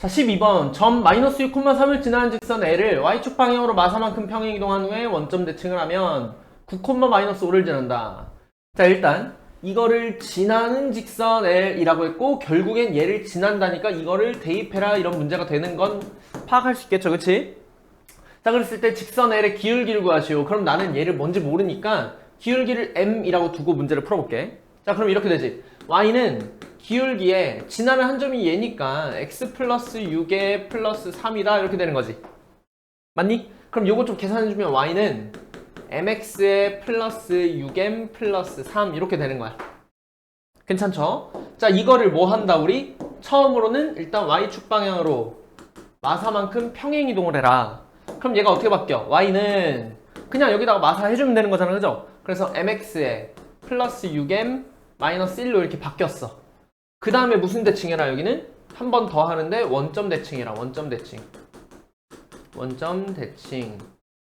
자, 12번. 점 마이너스 6,3을 지나는 직선 L을 Y축 방향으로 마사만큼 평행 이동한 후에 원점 대칭을 하면 9, 마이너스 5를 지난다. 자, 일단 이거를 지나는 직선 L이라고 했고 결국엔 얘를 지난다니까 이거를 대입해라 이런 문제가 되는 건 파악할 수 있겠죠. 그치? 자, 그랬을 때 직선 L의 기울기를 구하시오. 그럼 나는 얘를 뭔지 모르니까 기울기를 M이라고 두고 문제를 풀어볼게. 자, 그럼 이렇게 되지. Y는 기울기에 지나는 한 점이 얘니까 x 플러스 6에 플러스 3이다 이렇게 되는 거지. 맞니? 그럼 요거 좀 계산해주면 y는 mx에 플러스 6m 플러스 3 이렇게 되는 거야. 괜찮죠? 자 이거를 뭐 한다 우리? 처음으로는 일단 y축 방향으로 마사만큼 평행 이동을 해라. 그럼 얘가 어떻게 바뀌어? y는 그냥 여기다가 마사 해주면 되는 거잖아 그죠? 그래서 mx에 플러스 6m 마이너스 1로 이렇게 바뀌었어. 그 다음에 무슨 대칭이라 여기는? 한 번 더 하는데 원점 대칭이라 원점 대칭 원점 대칭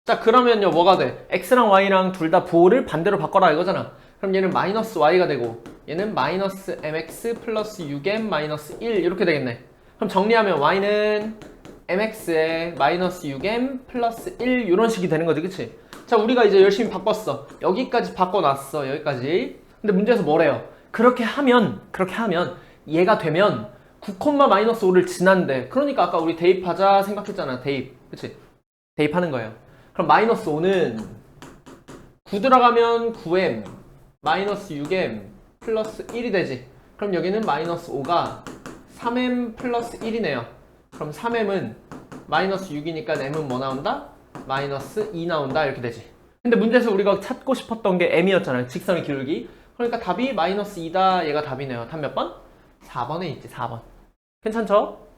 자 그러면요 뭐가 돼? x랑 y랑 둘다 부호를 반대로 바꿔라 이거잖아 그럼 얘는 마이너스 y가 되고 얘는 마이너스 mx 플러스 6m 마이너스 1 이렇게 되겠네 그럼 정리하면 y는 mx에 마이너스 6m 플러스 1 이런 식이 되는 거지 그치? 자 우리가 이제 열심히 바꿨어 여기까지 바꿔놨어 여기까지 근데 문제에서 뭐래요? 그렇게 하면 그렇게 하면 얘가 되면 9, 마이너스 5를 지난대. 그러니까 아까 우리 대입하자 생각했잖아 대입. 그치? 대입하는 거예요. 그럼 마이너스 5는 9 들어가면 9m 마이너스 6m 플러스 1이 되지. 그럼 여기는 마이너스 5가 3m 플러스 1이네요. 그럼 3m은 마이너스 6이니까 m은 뭐 나온다? 마이너스 2 나온다. 이렇게 되지. 근데 문제에서 우리가 찾고 싶었던 게 m이었잖아요. 직선의 기울기 그러니까 답이 마이너스 2다 얘가 답이네요 답 몇 번? 4번에 있지 4번 괜찮죠?